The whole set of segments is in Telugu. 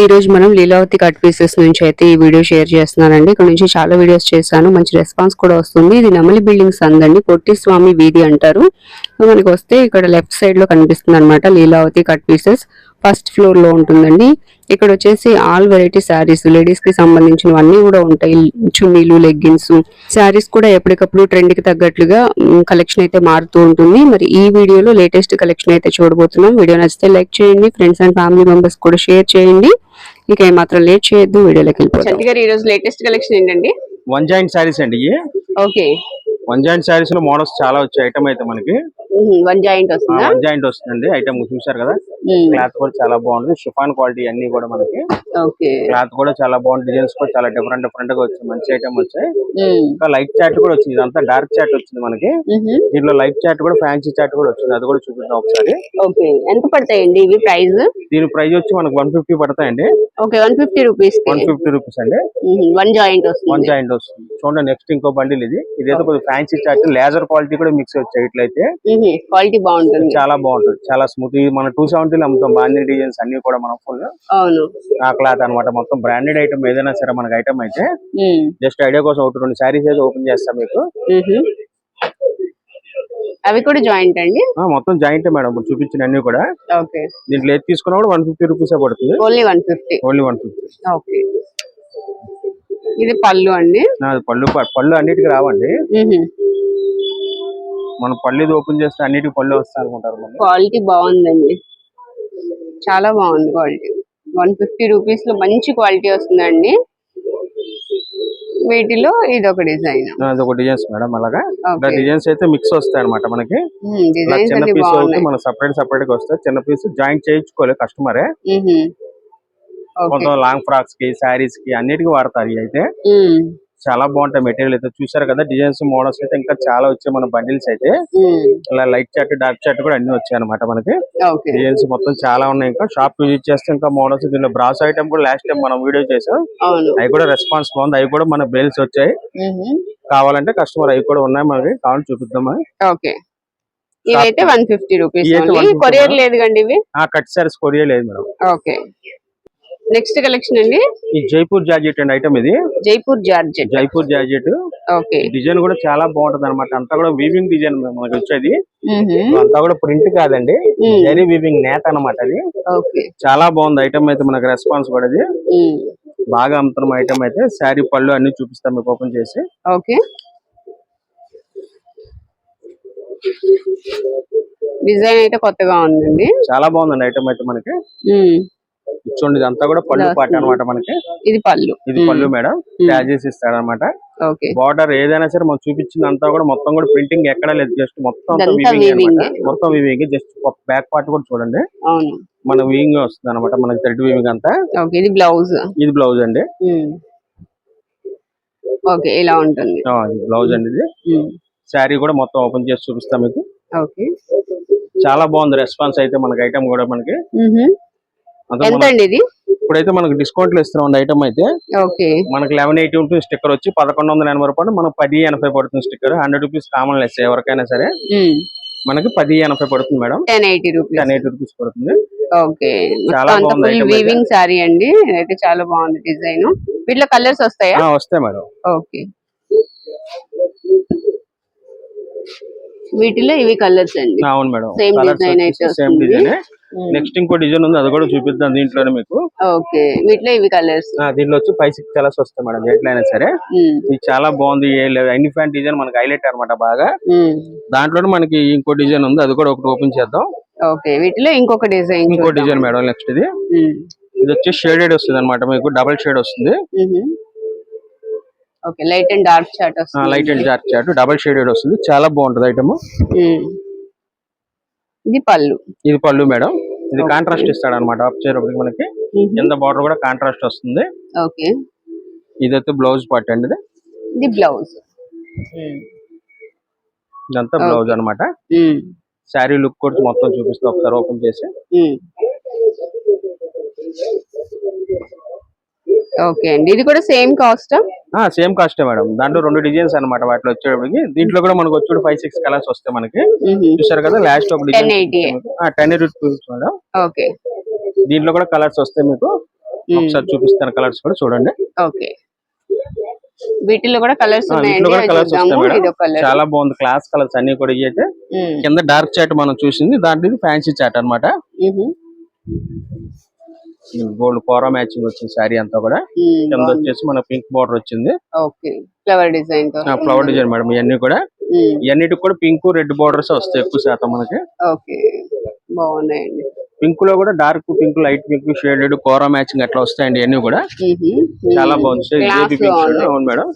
ఈ రోజు మనం లీలావతి కట్ పీసెస్ నుంచి అయితే ఈ వీడియో షేర్ చేస్తున్నానండి. ఇక్కడ నుంచి చాలా వీడియోస్ చేశాను. మంచి రెస్పాన్స్ కూడా వస్తుంది. ఇది నమలి బిల్డింగ్స్ అందండి పొట్టి స్వామి వీధి అంటారు. మనకి వస్తే ఇక్కడ లెఫ్ట్ సైడ్లో కనిపిస్తుంది అనమాట లీలావతి కట్ పీసెస్. ఫస్ట్ ఫ్లోర్లో ఉంటుందండి. ఇక్కడ వచ్చేసి ఆల్ వెరైటీ శారీస్ లేడీస్కి సంబంధించినవన్నీ కూడా ఉంటాయి. చున్నీలు లెగ్గిన్స్ శారీస్ కూడా ఎప్పటికప్పుడు ట్రెండ్కి తగ్గట్లుగా కలెక్షన్ అయితే మారుతూ ఉంటుంది. మరి ఈ వీడియోలో లేటెస్ట్ కలెక్షన్ అయితే చూడబోతున్నాం. వీడియో నచ్చితే లైక్ చేయండి. ఫ్రెండ్స్ అండ్ ఫ్యామిలీ మెంబర్స్ కూడా షేర్ చేయండి. ఇక ఏమాత్రం లేట్ చేయొద్దు వీడియోలోకి వెళ్ళిపోతాం ఈ రోజు లేటెస్ట్ కలెక్షన్ ఏంటండి? వన్ జాయింట్ శారీస్ అండి ఓకే. వన్ జాయింట్ శారీస్లో మోడల్స్ చాలా వచ్చాయి ఐటమ్ అయితే మనకి. వన్ జాయింట్ వస్తుందా? వన్ జాయింట్ వస్తుందండి. ఐటమ్ చూసారు కదా? క్లాత్ కూడా చాలా బాగుంది షిఫాన్ క్వాలిటీ అన్ని కూడా మనకి. క్లాత్ కూడా చాలా బాగుంది. డిజైన్స్ కూడా చాలా డిఫరెంట్ డిఫరెంట్గా వచ్చాయి. మంచి ఐటమ్ వచ్చాయి. ఇంకా లైట్ చాట్ కూడా వచ్చింది. ఇదంతా డార్క్ చాట్ వచ్చింది మనకి. దీంట్లో లైట్ చాట్ కూడా ఫ్యాన్సీ చాట్ కూడా వచ్చింది. అది కూడా చూపిద్దాం ఒకసారి. ఎంత పడతాయండి ఇవి ప్రైస్ దీని ప్రైస్ వచ్చి మనకి వన్ ఫిఫ్టీ పడతాయండి. Okay one fifty rupees one fifty rupees అండి. వన్ జాయింట్ వన్ వస్తుంది. జాయింట్ వస్తుంది. చూడండి నెక్స్ట్ ఇంకో బండిల్ ఇది. ఇదైతే కొద్దిగా ఫ్యాన్సీ చాట్ లేజర్ క్వాలిటీ కూడా మిక్స్ వచ్చాయి ఇట్లయితే. క్వాలిటీ బాగుంటుంది. చాలా బాగుంటుంది. చాలా స్మూత్ ఇది మన టూ సెవెంటీలో అమ్ముతాం. బాంధీ డిజైన్స్ అన్ని కూడా మనం ఫుల్ అవును. ఆ క్లాత్ అన్నమాట. మొత్తం బ్రాండెడ్ ఐటమ్ ఏదైనా సరే మనకి ఐటమ్ అయితే జస్ట్ ఐడియా కోసం ఒకటి రెండు శారీస్ అయితే ఓపెన్ చేస్తాం మీకు. అవి కూడా జాయింట్ అండి? మొత్తం జాయింట్ మేడం. ఇప్పుడు చూపించిన అన్ని కూడా. ఓకే. దీంట్లో ఏది తీసుకున్నా కూడా వన్ ఫిఫ్టీ రూపీస్ పడుతుంది. Only one fifty only one fifty okay. ఇది పళ్ళు అండి? పళ్ళు పళ్ళు అన్నిటికి రావండి. మనం పళ్ళు ఇది ఓపెన్ చేస్తే అన్నిటికి పళ్ళు వస్తాయి అనుకుంటారు క్వాలిటీ బాగుందండి. చాలా బాగుంది క్వాలిటీ. వన్ ఫిఫ్టీ రూపీస్లో మంచి క్వాలిటీ వస్తుందండి. వీటిలో ఇది ఒక డిజైన్. అది ఒక డిజైన్స్ మేడం అలాగా. డిజైన్స్ అయితే మిక్స్ వస్తాయి అనమాట మనకి. చిన్న పీస్ మన సపరేట్ సపరేట్గా వస్తాయి. చిన్న పీస్ జాయింట్ చేయించుకోవాలి కస్టమరే. మొత్తం లాంగ్ ఫ్రాక్స్కి శారీస్కి అన్నిటికీ వాడతారు అయితే. చాలా బాగుంటాయి మెటీరియల్ అయితే. చూసారు కదా డిజైన్స్ మోడల్స్ అయితే ఇంకా చాలా వచ్చాయి మన బండిల్స్ అయితే. ఇలా లైట్ చాట్ డార్క్ చాట్ కూడా అన్ని వచ్చాయి అనమాట మనకి. డిజైన్స్ మొత్తం చాలా ఉన్నాయి ఇంకా. షాప్ విజిట్ చేస్తే ఇంకా మోడల్స్ దీనిలో బ్రాస్ ఐటమ్ కూడా లాస్ట్ టైం మనం వీడియో చేసాం. అవి కూడా రెస్పాన్స్ బాగుంది. అవి కూడా మన బేల్స్ వచ్చాయి. కావాలంటే కస్టమర్ అవి కూడా ఉన్నాయి మనకి. కావాలని చూపిద్దామా ఓకే. ఇవైతే వన్ ఫిఫ్టీ రూపీస్ ఇవైతే 150 కొరియర్ లేదు కండి ఇవి? కట్ సారీస్ కొరియా లేదు మేడం. ఓకే. నెక్స్ట్ కలెక్షన్ అండి? ఈ జైపూర్ జార్జెట్ అండి ఐటమ్ ఇది. Jaipur georgette. Jaipur georgette. Okay. Design కూడా చాలా బాగుంటది అనమాట అంతా కూడా వీవింగ్ డిజైన్ మనకి వచ్చేది. అంతా కూడా ప్రింట్ కాదండి. జరీ వీవింగ్ నేత అన్నమాట అది. ఓకే. చాలా బాగుంది ఐటమ్ అయితే మనకి రెస్పాన్స్ మ్మ్. బాగా అమ్ముతున్న ఐటమ్ అయితే. శారీ పళ్ళు అన్ని చూపిస్తాం మీకు ఓపెన్ చేసి. ఓకే. డిజైన్ అయితే కొత్తగా ఉందండి. చాలా బాగుందండి ఐటమ్ అయితే మనకి. చూడండి ఇదంతా కూడా పళ్ళు పాట. అన్నమాట మనకి. ఇది పళ్ళు. ఇది పళ్ళు మేడం. ట్యాజెస్ ఇస్తాడనమాట ఓకే బార్డర్ ఏదైనా సరే మనం చూపించింది అంతా కూడా మొత్తం కూడా ప్రింటింగ్ ఎక్కడ లేదు జస్ట్ మొత్తం మొత్తం వీవింగ్ జస్ట్ బ్యాక్ పార్ట్ కూడా చూడండి. మన వీవింగ్ వస్తుంది అనమాట మనకి థ్రెడ్ వీవింగ్ అంతా. ఇది బ్లౌజ్ ఇది బ్లౌజ్ అండి. ఓకే ఇలా ఉంటుంది. బ్లౌజ్ అండి ఇది. శారీ కూడా మొత్తం ఓపెన్ చేసి చూపిస్తాం మీకు. చాలా బాగుంది రెస్పాన్స్ అయితే మనకి ఐటమ్ కూడా మనకి. అంతా ఎంత అండి ఇది? ఇప్పుడైతే మనకి డిస్కౌంట్లో ఇస్తున్నాం ఐటమ్ అయితే. ఓకే. మనకి లెవెన్ ఎయిటీ ఉంటుంది స్టిక్కర్ వచ్చి పదకొండు వందల ఎనభై రూపాయలు మనకు పది ఎనభై పడుతుంది sticker hundred rupees common less ఎవరికైనా సరే. మనకి పది ఎనభై పడుతుంది madam. Ten eighty rupees ten eighty rupees పడుతుంది. ఓకే. చాలా బాగుంది. వీవింగ్ సారీ అండి. అయితే చాలా బాగుంది డిజైన్. వీటిలో కలర్స్ వస్తాయా? ఆ, వస్తాయి మేడం. ఓకే. వీటిలో ఇవి కలర్స్ అండి. అవును మేడం. Same design అయితే సేమ్. డిజైన్ నెక్స్ట్ ఇంకో డిజైన్ ఉంది అది కూడా చూపిద్దాం దీంట్లోనే మీకు. ఓకే. వీటిలో ఇవి కలర్స్ ఆ, దీంట్లో వచ్చి ఫైవ్ సిక్స్ కలర్స్ వస్తాయి మేడం ఎట్లయినా సరే. ఇది చాలా బాగుంది ఏ ఎన్ని ఫ్యాన్ డిజైన్ మనకి హైలైట్ అన్నమాట బాగా. దాంట్లోనే మనకి ఇంకో డిజైన్ ఉంది అది కూడా ఒకటి ఓపెన్ చేద్దాం. ఓకే. వీటిలో ఇంకొక డిజైన్ ఇంకో డిజైన్ మేడం నెక్స్ట్ ఇది. ఇది వచ్చి షేడెడ్ వస్తుంది అనమాట మీకు డబల్ షేడ్ వస్తుంది. ఓకే లైట్ అండ్ డార్క్ వస్తుంది. లైట్ అండ్ డార్క్ చాట్ డబల్ షేడెడ్ వస్తుంది చాలా బాగుంటది ఐటమ్. ఇది పళ్ళు. ఇది పళ్ళు మేడం. ఇది కాంట్రాస్ట్ ఇస్తాడు అనమాట వచ్చేటప్పటికి మనకి. కింద బార్డర్ కూడా కాంట్రాస్ట్ వస్తుంది. ఓకే. ఇదైతే బ్లౌజ్ పార్ట్ అండి ఇది. ఇది బ్లౌజ్. ఇదంతా బ్లౌజ్ అన్నమాట శారీ లుక్ కూడా మొత్తం చూపిస్తే ఒకసారి ఓపెన్ చేసి. ఓకే అండి. ఇది కూడా సేమ్ కాస్ట్? సేమ్ కాస్టే మేడం. దాంట్లో రెండు డిజైన్స్ అన్నమాట వాటిలో వచ్చేటప్పటికి. దీంట్లో కూడా మనకు వచ్చేటి ఫైవ్ సిక్స్ కలర్స్ వస్తాయి మనకి చూసారు కదా లాస్ట్ ఒక design 1088. Ten rupees madam. Okay. దీంట్లో కూడా కలర్స్ వస్తాయి మీకు ఒకసారి చూపిస్తాను కలర్స్ కూడా చూడండి. ఓకే. వీటిలో కూడా కలర్స్ చాలా బాగుంది. క్లాస్ కలర్స్ అన్ని కూడా ఇవి అయితే కింద డార్క్ చాట్ మనం చూసింది. దాంట్లో ఫ్యాన్సీ చాట్ అన్నమాట. గోల్డ్ కోరా మ్యాచింగ్ వచ్చింది శారీ అంతా కూడా కింద వచ్చేసి మన పింక్ బార్డర్ వచ్చింది. Okay flower design flower design madam ఇవన్నీ కూడా. ఇవన్నిటికి కూడా పింక్ రెడ్ బార్డర్స్ వస్తాయి ఎక్కువ శాతం మనకి. ఓకే బాగున్నాయండి. పింక్లో కూడా dark pink light pink shaded కోరా మ్యాచింగ్ అట్లా వస్తాయండి ఇవన్నీ కూడా. చాలా బాగుంది. అవును madam.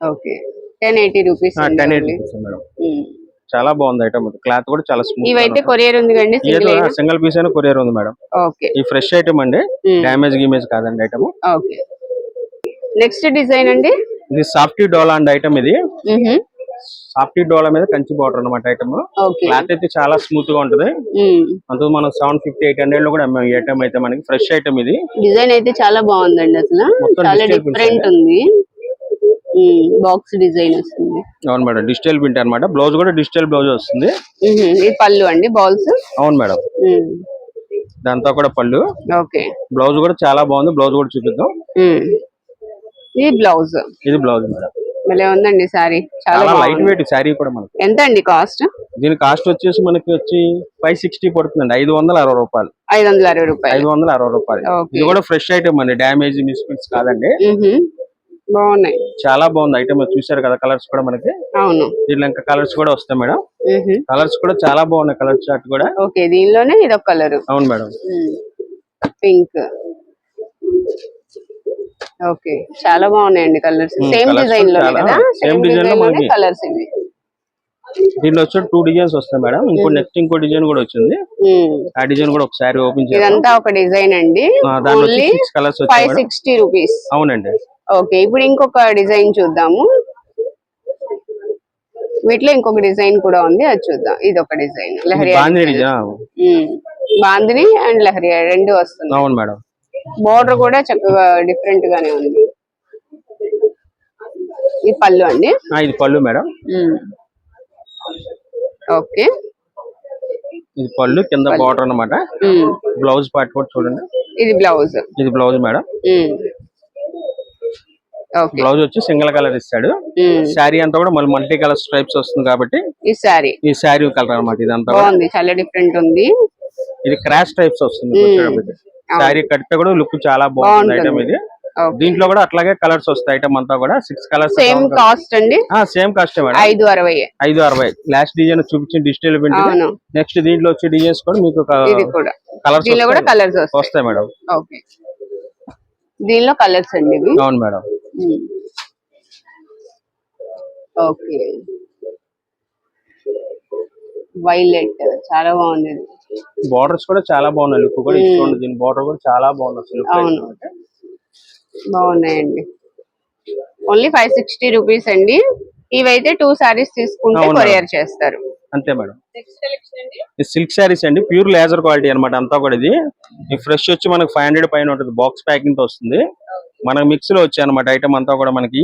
Okay ten eighty rupees ten eight madam. చాలా బాగుంది ఐటమ్ క్లాత్ కూడా చాలా ఇవైతే స్మూత్ కొరియర్ ఉంది కండి సింగిల్ పీస్ అయినా కొరియర్ ఉంది మేడం. ఈ ఫ్రెష్ ఐటమ్ అండి. డ్యామేజ్ గిమేజ్ కాదండి ఐటమ్ నెక్స్ట్ డిజైన్ అండి? ఇది సాఫ్టీ డోలా అండ్ ఐటమ్ ఇది. సాఫ్టీ డోలా మీద కంచి బార్డర్ అన్నమాట ఐటమ్ క్లాత్ అయితే చాలా స్మూత్గా ఉంటది. అందుకు మనం సెవెన్ ఫిఫ్టీ ఎయిట్ హండ్రెడ్లో కూడా అమ్మాం ఐటమ్ అయితే మనకి. ఫ్రెష్ ఐటమ్ ఇది. డిజైన్ అయితే చాలా బాగుందండి అసలు. చాలా డిఫరెంట్ ఉంది. బాక్స్ డిజైన్ వస్తుంది. అవును మేడం డిజిటల్ ప్రింట్ అన్నమాట. బ్లౌజ్ కూడా డిజిటల్ బ్లౌజ్ వస్తుంది. ఇది పళ్ళు అండి బాల్స్? అవును మేడం. దాంతో కూడా పళ్ళు. ఓకే. బ్లౌజ్ కూడా చాలా బాగుంది బ్లౌజ్ కూడా చూపిద్దాం. ఇది బ్లౌజ్. ఇది బ్లౌజ్ మేడం. భలే ఉందండి సారీ చాలా లైట్. వెయిట్ శారీ కూడా మనకి. ఎంత అండి కాస్ట్? దీని కాస్ట్ వచ్చేసి మనకి వచ్చి ఫైవ్ సిక్స్టీ పడుతుందండి. ఐదు వందల అరవై రూపాయలు. ఐదు వందల అరవై రూపాయలు. ఐదు వందల అరవై రూపాయలు. ఇది కూడా ఫ్రెష్ ఐటమ్ అండి. డ్యామేజ్ మిస్ప్రింట్స్ కాదండి. బాగున్నాయి. చాలా బాగుంది ఐటమ్ చూసారు కదా కలర్స్ కూడా మనకి. అవును. దీంట్లో ఇంకా కలర్స్ కూడా వస్తాయి మేడం. కలర్స్ కూడా చాలా బాగున్నాయి కలర్ చార్ట్ కూడా. ఓకే దీనిలోనే ఇదొక కలర్. అవును మేడం. పింక్. ఓకే చాలా బాగున్నాయండి కలర్స్. సేమ్ డిజైన్ చాలా- కదా? సేమ్లో డిజైన్లోనే మనకి- కలర్స్ ఇవి. దీంట్లో వచ్చి టూ డిజైన్స్ వస్తాయి మేడం. ఇంకో నెక్స్ట్ ఇంకో డిజైన్ కూడా వచ్చింది. ఆ డిజైన్ కూడా ఒకసారి ఓపెన్ చేద్దాం. ఇదంతా ఒక డిజైన్ అండి. ఓన్లీ సిక్స్ కలర్స్ వచ్చాయి సిక్స్టీ రూపీస్ అవునండి. ఓకే ఇప్పుడు ఇంకొక డిజైన్ చూద్దాము. వీటిలో ఇంకొక డిజైన్ కూడా ఉంది అది చూద్దాం. ఇది ఒక డిజైన్ లహరి బాందిని బాందిని అండ్ లహరి రెండు వస్తుంది అవును మేడం. బోర్డర్ కూడా చక్కగా డిఫరెంట్ గానే ఉంది. ఈ పళ్ళు అండి? ఇది పళ్ళు మేడం. ఓకే. ఇది పళ్ళు కింద బార్డర్ అన్నమాట. బ్లౌజ్ పార్ట్ కూడా చూడండి. ఇది బ్లౌజ్. ఇది బ్లౌజ్ మేడం. బ్లౌజ్ వచ్చి సింగిల్ కలర్ ఇస్తాడు. శారీ అంతా కూడా మళ్ళీ మల్టీ కలర్ స్ట్రైప్స్ వస్తుంది కాబట్టి ఈ సారీ ఈ శారీ కలర్ అన్నమాట ఇదంతా కూడా. బాగుంది. చాలా డిఫరెంట్ ఉంది. ఇది క్రాష్ టైప్స్ వస్తుంది. శారీ కడితే కూడా లుక్ చాలా బాగుంది. ఐటమ్ ఇది. దీంట్లో కూడా అట్లాగే కలర్స్ వస్తాయి ఐటమ్ అంతా కూడా. సిక్స్ కలర్స్ సేమ్ కాస్ట్ అండి? Same cost madam. ఐదు అరవై. ఐదు అరవై. లాస్ట్ డిజైన్ చూపించిన డిజిటల్ ప్రింట్ నెక్స్ట్ దీంట్లో వచ్చే డిజైన్స్ కూడా మీకు కలర్స్ కూడా. కలర్స్ వస్తాయి. మేడం. దీనిలో కలర్స్ అండి అవును మేడం. ఓకే. వైలెట్. చాలా బాగుంది. బార్డర్స్ కూడా చాలా బాగున్నాయి. లుక్ కూడా. చూడండి దీని బార్డర్ కూడా చాలా బాగుంది అసలు అవును. బాగున్నాయండి. ఓన్లీ ఫైవ్ సిక్స్టీ రూపీస్ అండి. ఇవైతే టూ సారీస్ తీసుకుంటే. కొరియర్ చేస్తారు. అంతే మేడం. ఇది సిల్క్ శారీస్ అండి. ప్యూర్ లేజర్ క్వాలిటీ అన్నమాట అంతా కూడా ఇది. ఫ్రెష్ వచ్చి మనకి ఫైవ్ హండ్రెడ్ పైన ఉంటుంది బాక్స్ ప్యాకింగ్తో వస్తుంది. మనకి మిక్స్లో వచ్చాయి అనమాట ఐటమ్ అంతా కూడా మనకి.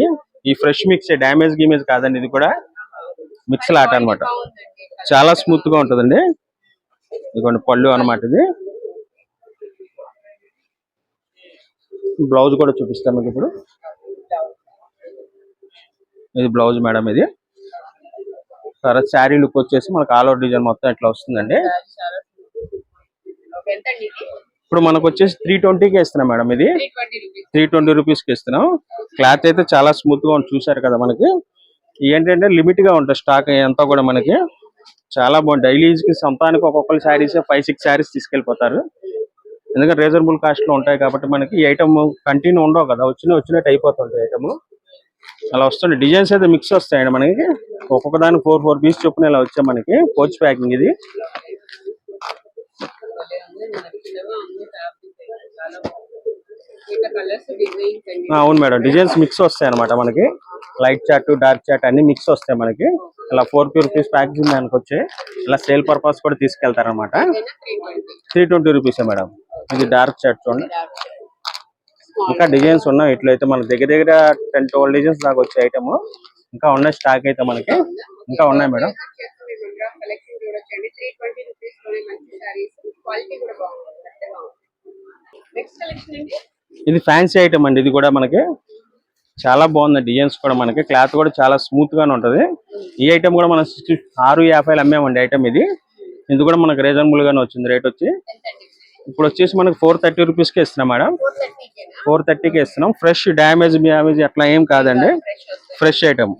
ఈ ఫ్రెష్ మిక్స్ డ్యామేజ్ గిమేజ్ కాదండి ఇది కూడా మిక్స్ లాట అన్నమాట. చాలా స్మూత్గా ఉంటుందండి. ఇదిగోండి పళ్ళు అన్నమాట ఇది. బ్లౌజ్ కూడా చూపిస్తాం మీకు ఇప్పుడు. ఇది బ్లౌజ్ మేడం ఇది. తర్వాత శారీ లుక్ వచ్చేసి మనకు ఆల్ ఓవర్ డిజైన్ మొత్తం ఇట్లా వస్తుందండి. ఇప్పుడు మనకు వచ్చేసి త్రీ ట్వంటీకి ఇస్తున్నాం మేడం ఇది. త్రీ ట్వంటీ రూపీస్కి ఇస్తున్నాం. క్లాత్ అయితే చాలా స్మూత్గా ఉంది చూసారు కదా మనకి. ఏంటంటే లిమిట్గా ఉంటుంది స్టాక్ అంతా కూడా మనకి. చాలా బాగుంది. డైలీ యూజ్కి సొంతానికి ఒక్కొక్కరు శారీస్ ఫైవ్ సిక్స్ శారీస్ తీసుకెళ్ళిపోతారు ఎందుకంటే రీజనబుల్ కాస్ట్లో ఉంటాయి కాబట్టి మనకి ఈ ఐటమ్ కంటిన్యూ ఉండవు కదా. వచ్చిన వచ్చినట్టు అయిపోతుంటాయి ఐటమ్ అలా వస్తుంది. డిజైన్స్ అయితే మిక్స్ వస్తాయండి మనకి. ఒక్కొక్క దానికి ఫోర్ ఫోర్ పీస్ చొప్పున ఇలా వచ్చాయి మనకి. కోచ్ ప్యాకింగ్ ఇది. అవును మేడం. డిజైన్స్ మిక్స్ వస్తాయి అనమాట మనకి. లైట్ చాట్ డార్క్ చాట్ అన్ని మిక్స్ వస్తాయి మనకి. ఇలా ఫోర్ ఫోర్ రూపీస్ ప్యాకేజింగ్ దానికి వచ్చి ఇలా సేల్ పర్పస్ కూడా తీసుకెళ్తారు అనమాట త్రీ ట్వంటీ రూపీస్ మేడం. ఇది డార్క్ చాట్ చూడండి. ఇంకా డిజైన్స్ ఉన్నాయి. ఇట్లయితే మనకి దగ్గర దగ్గర టెన్ ట్వెల్వ్ డిజైన్స్ దాకా వచ్చే ఐటమ్ ఇంకా ఉన్నాయి స్టాక్ అయితే మనకి. ఇంకా ఉన్నాయి మేడం. కలెక్షన్ చూడొచ్చండి త్రీ ట్వంటీ రూపీస్ మంచి సారీస్ క్వాలిటీ కూడా బాగుంది నెక్స్ట్ కలెక్షన్ అండి? ఇది ఫ్యాన్సీ ఐటమ్ అండి ఇది కూడా మనకి చాలా బాగుంది డిజైన్స్ కూడా మనకి. క్లాత్ కూడా చాలా స్మూత్ గానే ఉంటది. ఈ ఐటమ్ కూడా మనం ఆరు యాభైలు అమ్మామండి ఐటమ్ ఇది. ఇది కూడా మనకి రీజనబుల్ గానే వచ్చింది రేట్ వచ్చి. ఇప్పుడు వచ్చేసి మనకి ఫోర్ థర్టీ రూపీస్కి ఇస్తున్నాం మేడం. ఫోర్ థర్టీకి ఇస్తున్నాం. ఫ్రెష్ డ్యామేజ్ డ్యామేజ్ అట్లా ఏం కాదండి. ఫ్రెష్ ఐటమ్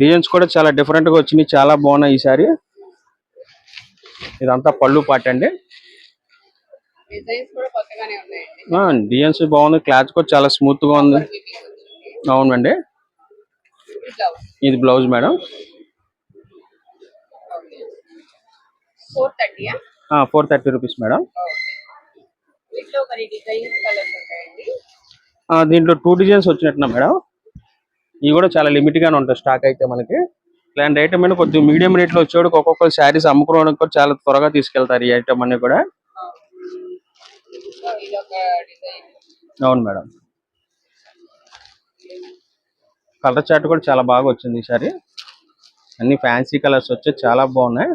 డిజైన్స్ కూడా చాలా డిఫరెంట్గా వచ్చినాయి చాలా బాగున్నాయి ఈసారి ఇదంతా పళ్ళు పాట అండి. డిజైన్స్ బాగుంది. క్లాత్ కూడా చాలా స్మూత్గా ఉంది. అవునండి. ఇది blouse madam. Four thirty rupees madam. దీంట్లో టూ డిజైన్స్ వచ్చినట్టున్నా మేడం. ఇవి కూడా చాలా లిమిట్ గానే ఉంటాయి స్టాక్ అయితే మనకి. ఇలాంటి ఐటమ్ అయినా కొద్దిగా మీడియం రేట్లో వచ్చేవాడు ఒక్కొక్క శారీస్ అమ్ముకోవడానికి కూడా చాలా త్వరగా తీసుకెళ్తారు ఈ ఐటమ్ అన్ని కూడా. అవును మేడం. కలర్ చార్ట్ కూడా చాలా బాగా వచ్చింది ఈసారి అన్ని ఫ్యాన్సీ కలర్స్ వచ్చి చాలా బాగున్నాయి.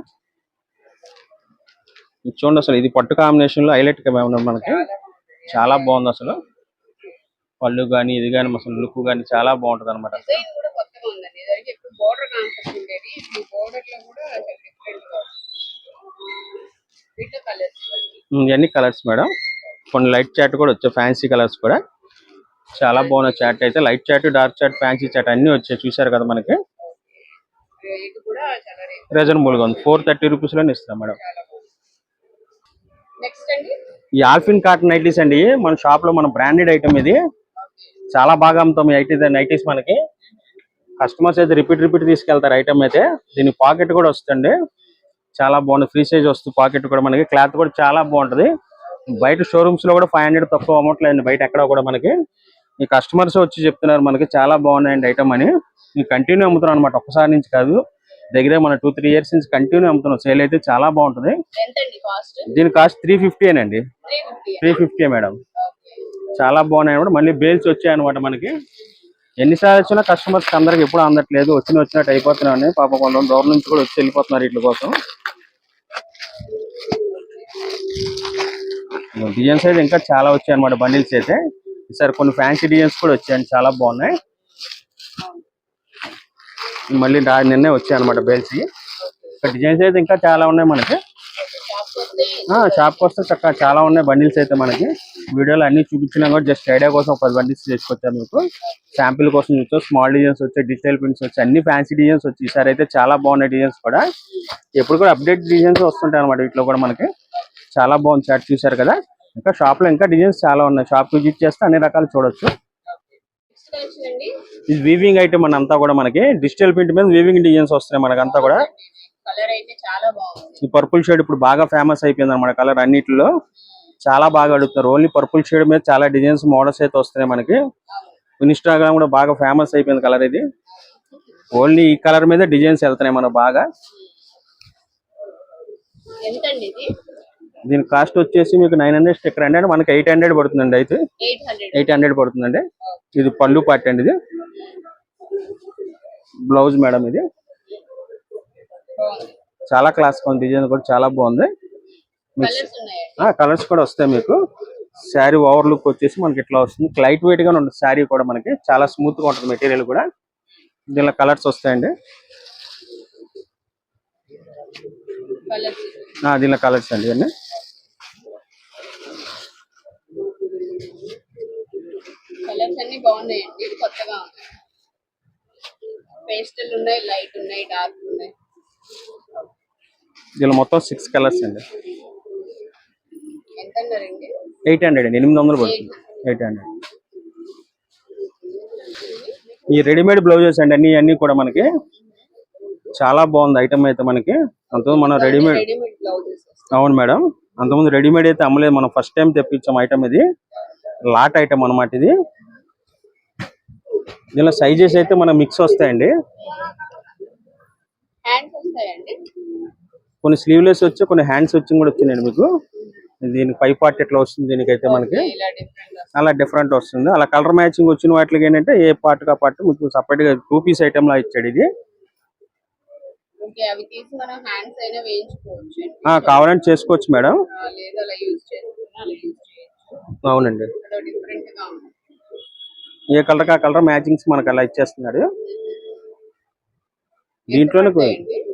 చూడండి అసలు ఇది పట్టు కాంబినేషన్లో హైలైట్ మనకి? చాలా బాగుంది అసలు. పళ్ళు కానీ ఇది కానీ అసలు లుక్ కానీ చాలా బాగుంటది అనమాట డిజైన్ కూడా కొత్తగా ఉందండి ఇదివరకు ఎప్పుడు బోర్డర్ కాన్సెప్ట్ ఉండేది కూడా వీటిలో కలర్స్ ఇవన్నీ కలర్స్ మేడం. కొన్ని లైట్ చాట్ కూడా వచ్చాయి ఫ్యాన్సీ కలర్స్ కూడా. చాలా బాగున్నాయి చాట్ అయితే. Light chat dark chat fancy chat అన్ని వచ్చాయి. చూసారు కదా మనకి? రీజనబుల్గా ఉంది. ఫోర్ థర్టీ రూపీస్లోనే ఇస్తాం మేడం. ఈ ఆల్ఫిన్ కాటన్ నైటీస్ అండి మన షాప్లో మన బ్రాండెడ్ ఐటమ్ ఇది. చాలా బాగా అమ్ముతాం ఈ ఐటీ నైటీస్ మనకి. కస్టమర్స్ అయితే రిపీట్ రిపీట్ తీసుకెళ్తారు ఐటమ్ అయితే. దీని పాకెట్ కూడా వస్తుంది చాలా బాగుంది. ఫ్రీ సైజ్ వస్తుంది పాకెట్ కూడా మనకి. క్లాత్ కూడా చాలా బాగుంటది. బయట షోరూమ్స్లో కూడా ఫైవ్ హండ్రెడ్ తక్కువ అమ్మట్లేదు బయట ఎక్కడ కూడా మనకి. ఈ కస్టమర్స్ వచ్చి చెప్తున్నారు మనకి చాలా బాగున్నాయండి ఐటమ్ అని. ఈ కంటిన్యూ అమ్ముతున్నాం అనమాట ఒక్కసారి నుంచి కాదు. దగ్గరే మన టూ త్రీ ఇయర్స్ నుంచి కంటిన్యూ అమ్ముతున్నాం. సేల్ అయితే చాలా బాగుంటది. దీని కాస్ట్ త్రీ ఫిఫ్టీ అండి త్రీ ఫిఫ్టీ మేడం చాలా బాగున్నాయి మళ్ళీ బేల్స్ వచ్చాయి అనమాట మనకి. ఎన్నిసార్లు వచ్చినా కస్టమర్స్ అందరికి ఎప్పుడు అందట్లేదు. వచ్చిన వచ్చినట్టు అయిపోతున్నాయి పాప కొంత దూరం నుంచి కూడా వచ్చి వెళ్ళిపోతున్నారు వీటి కోసం. డిజైన్స్ అయితే ఇంకా చాలా వచ్చాయి అనమాట బండిల్స్ అయితే. ఈసారి కొన్ని ఫ్యాన్సీ డిజైన్స్ కూడా వచ్చాయండి. చాలా బాగున్నాయి. మళ్ళీ నిన్నే వచ్చాయి అనమాట బెల్స్ ఇక్కడ డిజైన్స్ అయితే ఇంకా చాలా ఉన్నాయి మనకి. వస్తే షాప్ వస్తే చక్కగా చాలా ఉన్నాయి బండిల్స్ అయితే మనకి. వీడియోలో అన్ని చూపించినా కూడా జస్ట్ ఐడియా కోసం ఒక పది బండిల్స్ తీసుకొచ్చాను మీకు. శాంపిల్ కోసం చూస్తే స్మాల్ డిజైన్స్ వచ్చాయి డిజిటల్ ప్రింట్స్ వచ్చాయి అన్ని ఫ్యాన్సీ డిజైన్స్ వచ్చాయి. ఈసారి అయితే చాలా బాగున్నాయి డిజైన్స్ కూడా. ఎప్పుడు కూడా అప్డేట్ డిజైన్స్ వస్తుంటాయి అనమాట వీటిలో కూడా మనకి. చాలా బాగుంది చాట్ చూసారు కదా. ఇంకా షాప్లో ఇంకా డిజైన్స్ చాలా ఉన్నాయి. షాప్ విజిట్ చేస్తే అన్ని రకాలు చూడొచ్చు. ఇది వీవింగ్ ఐటమ్ అంతా కూడా మనకి. డిజిటల్ ప్రింట్ మీద వీవింగ్ డిజైన్స్ వస్తున్నాయి మనకంతా కూడా. కలర్ అయితే చాలా బాగుంది. ఈ పర్పుల్ షేడ్ ఇప్పుడు బాగా ఫేమస్ అయిపోయింది అనమాట కలర్ అన్నిటిలో. చాలా బాగా అడుగుతారు ఓన్లీ పర్పుల్ షేడ్ మీద చాలా డిజైన్స్ మోడల్స్ అయితే వస్తున్నాయి మనకి. ఇన్స్టాగ్రామ్ కూడా బాగా ఫేమస్ అయిపోయింది కలర్ ఇది. ఓన్లీ ఈ కలర్ మీద డిజైన్స్ వెళ్తున్నాయి మనకు బాగా. దీని కాస్ట్ వచ్చేసి మీకు నైన్ హండ్రెడ్ స్టిక్కర్ అండి. అంటే మనకి ఎయిట్ హండ్రెడ్ పడుతుందండి అయితే. Eight hundred. పడుతుందండి. ఇది పళ్ళు పార్ట్ అండి ఇది. బ్లౌజ్ మేడం ఇది. చాలా క్లాస్ ఉంది. డిజైన్ కూడా చాలా బాగుంది. కలర్స్ కూడా వస్తాయి మీకు. శారీ ఓవర్ లుక్ వచ్చేసి మనకి ఇట్లా వస్తుంది. లైట్ వెయిట్గా ఉంటుంది శారీ కూడా మనకి. చాలా స్మూత్గా ఉంటుంది మెటీరియల్ కూడా. దీనిలో కలర్స్ వస్తాయండి. దీనిలో కలర్స్ అండి ఇవన్నీ. కలర్స్ అన్ని బాగున్నాయండి. కొత్తగా పేస్టల్ ఉన్నాయి లైట్ ఉన్నాయి డార్క్ దీనిలో మొత్తం సిక్స్ కలర్స్ అండి. ఎయిట్ హండ్రెడ్ అండి ఎనిమిది వందలు పడుతుంది. ఎయిట్ హండ్రెడ్ ఈ రెడీమేడ్ బ్లౌజెస్ అండి అన్ని అన్ని కూడా మనకి చాలా బాగుంది ఐటమ్ అయితే మనకి. అంతకుముందు మనం రెడీమేడ్ అవును మేడం. అంతకుముందు రెడీమేడ్ అయితే అమ్మలేదు మనం ఫస్ట్ టైం తెప్పించాం ఐటమ్ ఇది. లాట్ ఐటమ్ అన్నమాట ఇది. దీనిలో సైజెస్ అయితే మన మిక్స్ వస్తాయండి. కొన్ని స్లీవ్లెస్ వచ్చి కొన్ని హ్యాండ్స్ వచ్చి కూడా వచ్చినాయండి మీకు. దీనికి పై పార్ట్ ఎట్లా వస్తుంది దీనికైతే మనకి? అలా డిఫరెంట్ వస్తుంది. అలా కలర్ మ్యాచింగ్ వచ్చిన వాటికి ఏంటంటే ఏ పార్ట్ కా పార్ట్ మీకు సపరేట్గా టూ పీస్ ఐటమ్ లా ఇచ్చాడు ఇది. కావాలంటే చేసుకోవచ్చు మేడం. అవునండి. ఏ కలర్ ఆ కలర్ మ్యాచింగ్స్ మనకు అలా ఇచ్చేస్తున్నాడు. దీంట్లోనే కొ-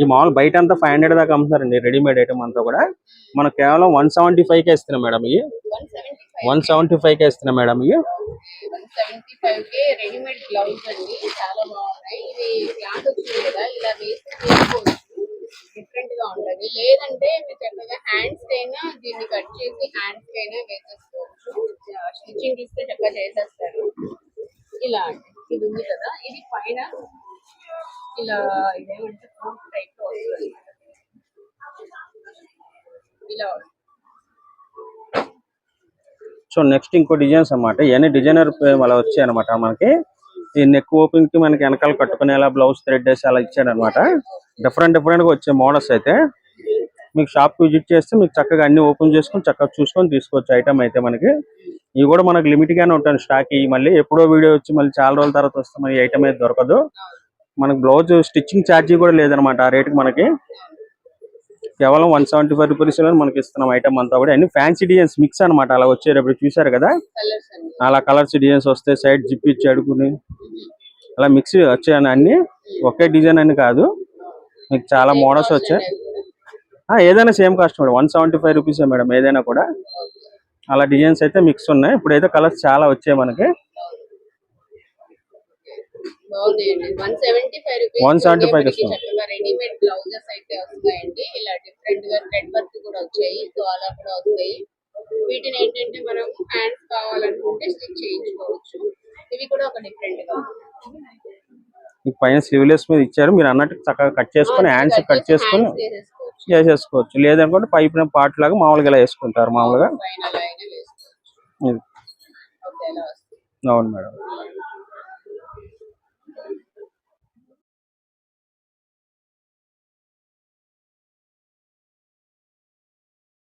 ఈ మామూలు బయట అంతా ఫైవ్ హండ్రెడ్ దాకా అమ్ముతారండి. రెడీమేడ్ ఐటమ్ అంతా కూడా. మనకు కేవలం వన్ సెవెంటీ ఫైవ్ కే ఇస్తున్నాం మేడం ఇవి. One seventy five one seventy five కే ఇస్తున్నాం మేడం ఇవి డిఫరెంట్గా ఉంటది. లేదంటే మీరు చక్కగా హ్యాండ్స్ అయినా దీన్ని కట్ చేసి హ్యాండ్స్ అయినా వేసేసుకోవచ్చు. స్టిచ్చింగ్ ఇస్తే చక్కగా చేసేస్తారు. ఇలా ఇది ఉంది కదా. ఇది పైన ఇలా ఇదేమంటే ఫ్రూట్ టైప్లో వస్తుంది. ఇలా. సో నెక్స్ట్ ఇంకో డిజైన్స్ అన్నమాట. ఇవన్నీ డిజైనర్ అలా వచ్చాయి అనమాట మనకి. ఈ నెక్ ఓపెన్కి మనకి వెనకాల కట్టుకునేలా బ్లౌజ్ థ్రెడ్ వేసి అలా ఇచ్చాడు అనమాట డిఫరెంట్ డిఫరెంట్గా వచ్చే మోడల్స్ అయితే మీకు షాప్ విజిట్ చేస్తే మీకు చక్కగా అన్ని ఓపెన్ చేసుకొని చక్కగా చూసుకొని తీసుకోవచ్చు ఐటమ్ అయితే మనకి. ఇవి కూడా మనకి లిమిట్ గానే ఉంటాయి స్టాక్ ఇవి మళ్ళీ ఎప్పుడో వీడియో వచ్చి మళ్ళీ చాలా రోజుల తర్వాత వస్తే మనకి ఐటమ్ అయితే దొరకదు. మనకి బ్లౌజ్ స్టిచ్చింగ్ ఛార్జీ కూడా లేదనమాట ఆ రేటుకి మనకి కేవలం వన్ సెవెంటీ ఫైవ్ రూపీస్ మనకి ఇస్తున్నాం ఐటమ్ అంతా కూడా. అన్ని ఫ్యాన్సీ డిజైన్స్ మిక్స్ అన్నమాట. అలా వచ్చేటప్పుడు చూసారు కదా? అలా కలర్స్ డిజైన్స్ వస్తాయి సైడ్ జిప్ ఇచ్చి అడుగుని. అలా మిక్స్ వచ్చాయని అన్ని ఒకే డిజైన్ అని కాదు. మీకు చాలా మోడల్స్ వచ్చాయి. ఆ, ఏదైనా same cost madam. One seventy five rupees madam. ఏదైనా కూడా. అలా డిజైన్స్ అయితే మిక్స్ ఉన్నాయి. ఇప్పుడు అయితే కలర్స్ చాలా వచ్చాయి మనకి. వన్ సెవెంటీ ఫైవ్ రూపీస్ 175 ఇస్తాం. చక్కగా రెడీమేడ్ బ్లౌజెస్ అయితే వస్తాయండి. ఇలా డిఫరెంట్గా థ్రెడ్ వర్క్ కూడా వచ్చాయి. సో అలా కూడా వస్తాయి. వీటిని ఏంటంటే మనం హ్యాండ్స్ కావాలనుకుంటే స్టిచ్ చేయించుకోవచ్చు. ఇవి కూడా ఒక డిఫరెంట్గా పైన స్లీవ్లెస్ మీద ఇచ్చారు. మీరు అన్నట్టు చక్కగా కట్ చేసుకొని హ్యాండ్స్ కట్ చేసుకొని చేసేసుకోవచ్చు. లేదనుకుంటే పైన పార్ట్ లాగా మామూలుగా ఇలా వేసుకుంటారు మామూలుగా. అవును మేడం.